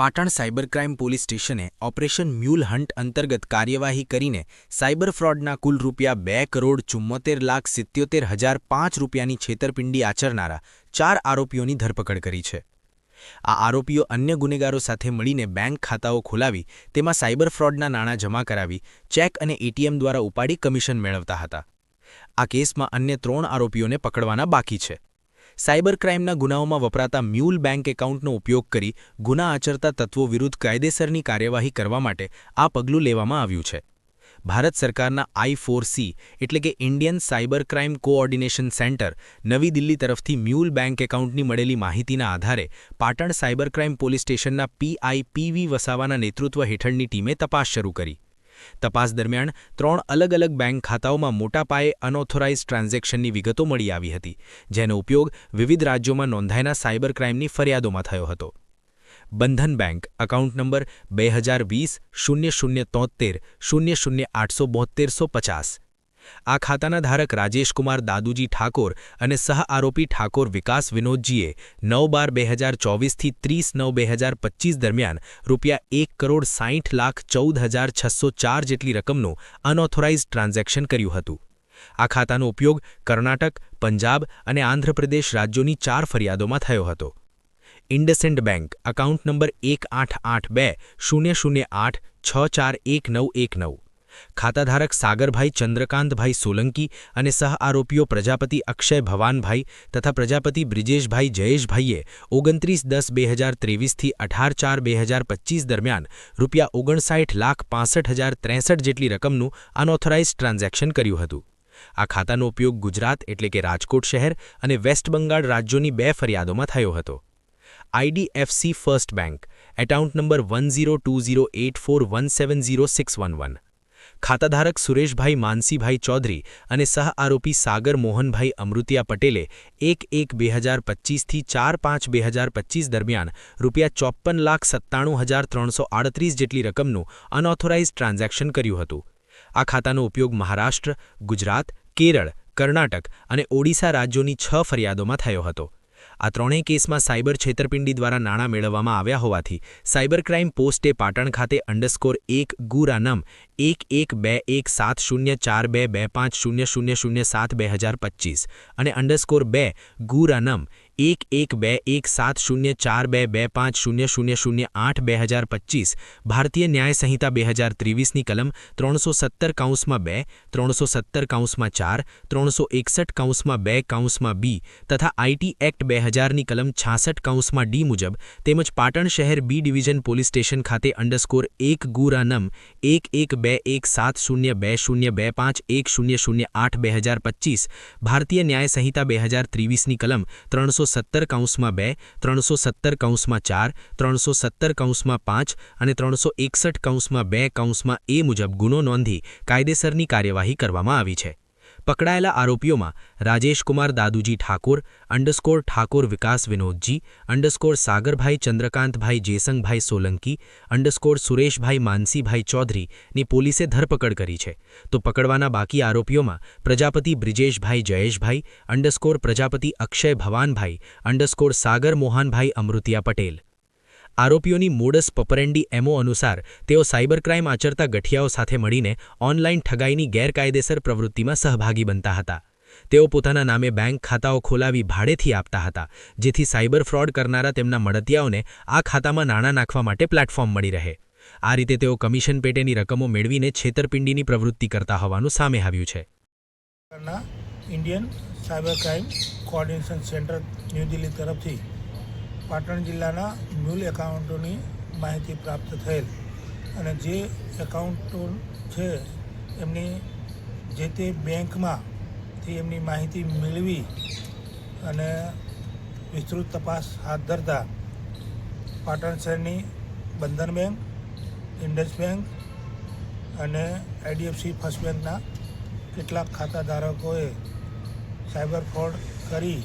Patan cyber crime police સ્ટેશને operation mule hunt અંતર્ગત કાર્યવાહી કરીને સાયબર ફ્રોડના કુલ રૂપિયા બે કરોડ ચુમ્મોતેર લાખ સિત્યોતેર હજાર પાંચ રૂપિયાની છેતરપિંડી આચરનારા ચાર આરોપીઓની ધરપકડ કરી છે. આ આરોપીઓ અન્ય ગુનેગારો સાથે મળીને બેંક ખાતાઓ ખોલાવી, તેમાં સાયબર ફ્રોડના નાણાં જમા કરાવી, ચેક અને એટીએમ દ્વારા ઉપાડી કમિશન મેળવતા હતા. આ કેસમાં અન્ય ત્રણ આરોપીઓને પકડવાના બાકી છે. સાયબર ક્રાઇમના ગુનાઓમાં વપરાતા મ્યુલ બેંક એકાઉન્ટનો ઉપયોગ કરી ગુના આચરતા તત્વો વિરુદ્ધ કાયદેસરની કાર્યવાહી કરવા માટે આ પગલું લેવામાં આવ્યું છે. ભારત સરકારના આઈ ફોર સી એટલે કે Indian cyber crime coordination centre નવી દિલ્હી તરફથી મ્યુલ બેંક એકાઉન્ટની મળેલી માહિતીના આધારે પાટણ સાયબર ક્રાઇમ પોલીસ સ્ટેશનના પીઆઈ પીવી વસાવાના નેતૃત્વ હેઠળની ટીમે તપાસ શરૂ કરી. તપાસ દરમિયાન ત્રણ અલગ અલગ બેંક ખાતાઓમાં મોટા પાયે અનઓથોરાઇઝ ટ્રાન્ઝેક્શનની વિગતો મળી આવી હતી, જેનો ઉપયોગ વિવિધ રાજ્યોમાં નોંધાયેલા સાયબર ક્રાઇમની ફરિયાદોમાં થયો હતો. બંધન બેંક એકાઉન્ટ નંબર બે હજાર વીસ, શૂન્ય શૂન્ય તોતેર, શૂન્ય શૂન્ય આઠસો બોતેરસો પચાસ આ ખાતાના ધારક રાજેશકુમાર દાદુજી ઠાકોર અને સહ આરોપી ઠાકોર વિકાસ વિનોદજીએ નવ બાર બે હજાર ચોવીસથી ત્રીસ નવ બે હજાર પચીસ દરમિયાન રૂપિયા એક કરોડ સાઠ લાખ ચૌદ હજાર છસો ચાર જેટલી રકમનું અનઓથોરાઇઝ ટ્રાન્ઝેક્શન કર્યું હતું. આ ખાતાનો ઉપયોગ કર્ણાટક, પંજાબ અને આંધ્રપ્રદેશ રાજ્યોની ચાર ફરિયાદોમાં થયો હતો. ઇન્ડસેન્ડ બેંક એકાઉન્ટ નંબર એક આઠ આઠ બે શૂન્ય શૂન્ય આઠ છ ચાર એક નવ એક નવ. ખાતાધારક સાગરભાઈ, ચંદ્રકાંતભાઈ સોલંકી અને સહ આરોપીઓ પ્રજાપતિ અક્ષય ભવાનભાઈ તથા પ્રજાપતિ બ્રિજેશભાઈ જયેશભાઈએ ઓગણત્રીસ દસ બે હજાર ત્રેવીસથી અઢાર ચાર બે હજાર પચીસ દરમિયાન રૂપિયા ઓગણસાઠ લાખ પાસઠ હજાર ત્રેસઠ જેટલી રકમનું અનઓથોરાઇઝ ટ્રાન્ઝેક્શન કર્યું હતું. આ ખાતાનો ઉપયોગ ગુજરાત એટલે કે રાજકોટ શહેર અને વેસ્ટ બંગાળ રાજ્યોની બે ફરિયાદોમાં થયો હતો. IDFC first bank, account number one zero two zero eight four one seven zero six one one. ખાતાધારક Sureshbhai Mansibhai Chaudhary અને સહ આરોપી સાગર મોહનભાઈ અમૃતિયા પટેલે એક એક બે હજાર પચીસથી ચાર પાંચ બે હજાર પચીસ દરમિયાન રૂપિયા ચોપ્પન લાખ સત્તાણું હજાર ત્રણસો આડત્રીસ જેટલી રકમનું અનઓથોરાઇઝ ટ્રાન્ઝેક્શન કર્યું હતું. આ ખાતાનો ઉપયોગ મહારાષ્ટ્ર, ગુજરાત, કેરળ, કર્ણાટક અને ઓડિશા રાજ્યોની છ ફરિયાદોમાં થયો હતો. આ ત્રણેય કેસમાં સાયબર છેતરપિંડી દ્વારા નાણાં મેળવવામાં આવ્યા હોવાથી સાયબર ક્રાઇમ પોસ્ટે પાટણ ખાતે અંડરસ્કોર એક ગુરાનમ એક એક બે એક સાત શૂન્ય ચાર બે બે પાંચ શૂન્ય શૂન્ય શૂન્ય સાત બે હજાર પચીસ અને અંડરસ્કોર બે ગુરાનમ એક એક બે એક સાત શૂન્ય ચાર બે બે પાંચ શૂન્ય શૂન્ય શૂન્ય આઠ બે હજાર પચીસ ભારતીય ન્યાય સંહિતા બે હજાર ત્રેવીસની કલમ ત્રણસો સત્તર કાઉન્સમાં બે ત્રણસો સત્તર કાઉન્સમાં ચાર ત્રણસો એકસઠ કાઉન્સમાં બે કાઉન્સમાં બી તથા આઈટી એક્ટ બે હજારની કલમ છાસઠ કાઉન્સમાં ડી મુજબ તેમજ પાટણ શહેર બી ડિવિઝન પોલીસ સ્ટેશન ખાતે અંડરસ્કોર એક ગુરાનમ એક એક બે એક સાત શૂન્ય બે શૂન્ય બે પાંચ એક શૂન્ય શૂન્ય આઠ બે હજાર પચીસ ભારતીય ન્યાય સંહિતા બે હજાર ત્રેવીસની કલમ ત્રણસો સત્તર કાઉન્સમાં બે, ત્રણસો સત્તર કાઉન્સમાં ચાર, ત્રણસો સત્તર કાઉન્સમાં પાંચ અને ત્રણસો એકસઠ કાઉન્સમાં બે કાઉન્સમાં એ મુજબ ગુનો નોંધી કાયદેસરની કાર્યવાહી કરવામાં આવી છે. પકડાયેલા આરોપીઓમાં Rajeshkumar Daduji Thakor, underscore Thakor Vikas Vinodji, underscore Sagarbhai Chandrakantbhai Jesangbhai Solanki, underscore Sureshbhai Mansibhai ચૌધરીની પોલીસે ધરપકડ કરી છે. તો પકડવાના બાકી આરોપીઓમાં પ્રજાપતિ બ્રિજેશભાઈ જયેશભાઈ, અંડરસ્કોર પ્રજાપતિ અક્ષય ભવાનભાઈ, અંડરસ્કોર સાગર મોહનભાઈ અમૃતિયા પટેલ. આરોપીઓની મોડસ પપરેન્ડી એમઓ અનુસાર તેઓ સાયબર ક્રાઇમ આચરતા ગઠિયાઓ સાથે મળીને ઓનલાઇન ઠગાઈની ગેરકાયદેસર પ્રવૃત્તિમાં સહભાગી બનતા હતા. તેઓ પોતાના નામે બેંક ખાતાઓ ખોલાવી ભાડેથી આપતા હતા, જેથી સાયબર ફ્રોડ કરનારા તેમના મળતિયાઓને આ ખાતામાં નાણાં નાખવા માટે પ્લેટફોર્મ મળી રહે. આ રીતે તેઓ કમિશન પેટેની રકમો મેળવીને છેતરપિંડીની પ્રવૃત્તિ કરતા હોવાનું સામે આવ્યું છે. Indian cyber crime coordination centre new Delhi તરફથી પાટણ જિલ્લાના મ્યુલ એકાઉન્ટોની માહિતી પ્રાપ્ત થયેલ. અને જે એકાઉન્ટો છે, એમની જે તે બેંકમાંથી એમની માહિતી મેળવી અને વિસ્તૃત તપાસ હાથ ધરતા પાટણ શહેરની બંધન બેંક ઇન્ડસ બેંક અને આઈડીએફસી ફર્સ્ટ બેંકના કેટલાક ખાતાધારકોએ સાયબર ફ્રોડ કરી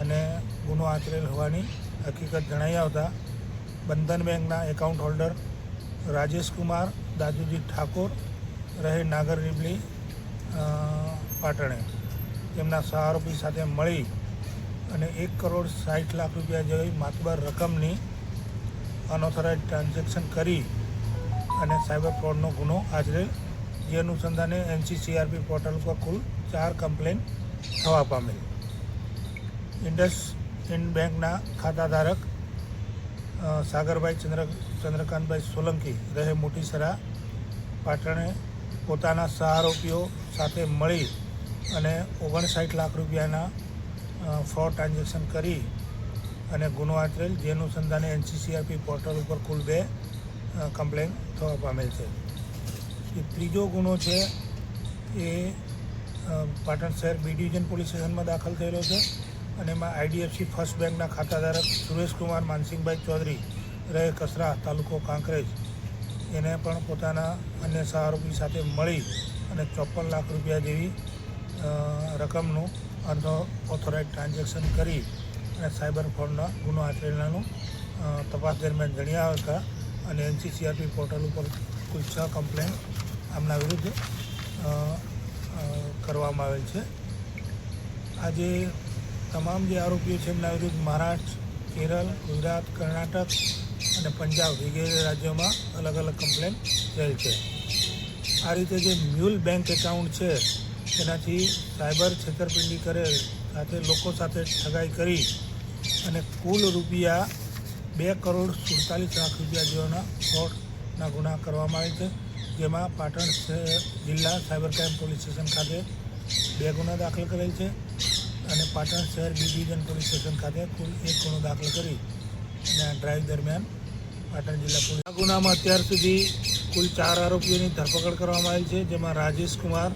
અને ગુનો આચરેલ હોવાની હકીકત જણાઈ આવતા બંધન બેંકના એકાઉન્ટ હોલ્ડર રાજેશકુમાર દાદુજી ઠાકોર, રહે નાગર રીબલી પાટણે. તેમના સહારોપી સાથે મળી અને એક કરોડ સાઠ લાખ રૂપિયા જેવી માતબર રકમની અનઓથોરાઇઝ ટ્રાન્ઝેક્શન કરી અને સાયબર ફ્રોડનો ગુનો આચરેલ. જે અનુસંધાને એનસીસીઆરપી પોર્ટલ પર કુલ ચાર કમ્પ્લેન થવા પામેલ. ઇન્ડસ ઇન્ડ બેંકના ખાતાધારક સાગરભાઈ ચંદ્ર, ચંદ્રકાંતભાઈ સોલંકી રહે મોટીસરા પાટણે પોતાના સહારોપીઓ સાથે મળી અને ઓગણસાઠ લાખ રૂપિયાના ફ્રોડ ટ્રાન્ઝેક્શન કરી અને ગુનો આચરેલ, જે અનુસંધાને એનસીસીઆરપી પોર્ટલ ઉપર કુલ બે કમ્પ્લેન થવા પામેલ છે. એ ત્રીજો ગુનો છે એ પાટણ શહેર બી ડિવિઝન પોલીસ સ્ટેશનમાં દાખલ થયેલો છે. અને એમાં આઈડીએફસી ફર્સ્ટ બેંકના ખાતાધારક સુરેશકુમાર માનસિંહભાઈ ચૌધરી રહે કસરા તાલુકો કાંકરેજ. એને પણ પોતાના અન્ય સહારોપી સાથે મળી અને ચોપન લાખ રૂપિયા જેવી રકમનું અર્ધ ઓથોરાઇઝ ટ્રાન્ઝેક્શન કરી અને સાયબર ફ્રોડના ગુનો આચરેલાનું તપાસ દરમિયાન જણાવ્યા હતા અને એનસીસીઆરપી પોર્ટલ ઉપર કુલ છ કમ્પ્લેન આમના વિરુદ્ધ કરવામાં આવેલ છે. આજે તમામ જે આરોપીઓ છે, એમના વિરુદ્ધ મહારાષ્ટ્ર, કેરળ, ગુજરાત, કર્ણાટક અને પંજાબ વગેરે રાજ્યોમાં અલગ અલગ કમ્પ્લેન થયેલ છે. આ રીતે જે મ્યુલ બેંક એકાઉન્ટ છે તેનાથી સાયબર છેતરપિંડી કરેલ સાથે લોકો સાથે ઠગાઈ કરી અને કુલ રૂપિયા બે કરોડ સુડતાલીસ લાખ રૂપિયા જેવાના ફ્રોડના ગુના કરવામાં આવે છે, જેમાં પાટણ જિલ્લા સાયબર ક્રાઇમ પોલીસ સ્ટેશન ખાતે બે ગુના દાખલ કરેલ છે. અને પાટણ શહેર બી ડિવિઝન પોલીસ સ્ટેશન ખાતે કુલ એક ગુનો દાખલ કરી અને ડ્રાઈવ દરમિયાન પાટણ જિલ્લા પોલીસ આ ગુનામાં અત્યાર સુધી કુલ ચાર આરોપીઓની ધરપકડ કરવામાં આવી છે, જેમાં રાજેશ કુમાર,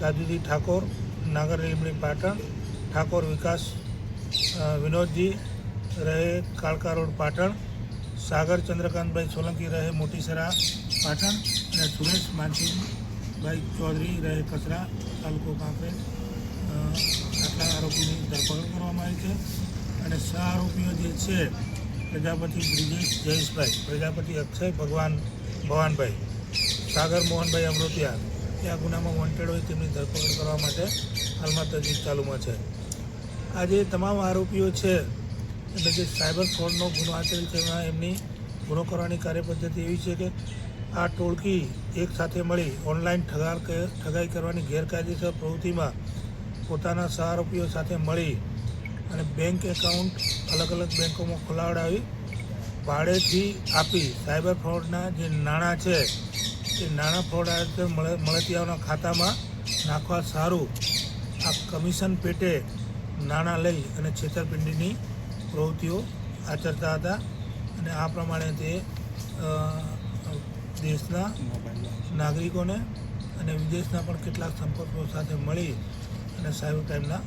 દાદુજી ઠાકોર, નાગર લીમડી પાટણ, ઠાકોર વિકાસ વિનોદજી, રહે કાળકા રોડ પાટણ, સાગર ચંદ્રકાંતભાઈ સોલંકી રહે મોટીસરા પાટણ અને સુરેશ માનસિંહભાઈ ચૌધરી રહે કચરા તાલુકો કાંકરેજ. આરોપીની ધરપકડ કરવામાં આવી છે અને સહ આરોપીઓ જે છે, પ્રજાપતિ બ્રિજેશ જયેશભાઈ, પ્રજાપતિ અક્ષય ભગવાન ભવાનભાઈ, સાગર મોહનભાઈ અમૃતિયા એ આ ગુનામાં વોન્ટેડ હોય તેમની ધરપકડ કરવા માટે હાલમાં તજવીજ ચાલુમાં છે. આ જે તમામ આરોપીઓ છે, એટલે જે સાયબર ફ્રોડનો ગુનો આચરેલ છે, એમાં એમની ગુનો કરવાની કાર્યપદ્ધતિ એવી છે કે આ ટોળકી એક સાથે મળી ઓનલાઈન ઠગાર ઠગાઈ કરવાની ગેરકાયદેસર પ્રવૃત્તિમાં પોતાના સહારોપીઓ સાથે મળી અને બેંક એકાઉન્ટ અલગ અલગ બેંકોમાં ખોલાવડાવી ભાડેથી આપી. સાયબર ફ્રોડના જે નાણાં છે એ નાણાં ફ્રોડ આ રીતે મળતિયાઓના ખાતામાં નાખવા સારું. આ કમિશન પેટે નાણાં લઈ અને છેતરપિંડીની પ્રવૃત્તિઓ આચરતા હતા અને આ પ્રમાણે તે દેશના નાગરિકોને અને વિદેશના પણ કેટલાક સંપર્કો સાથે મળી અને સાયબર ક્રાઇમના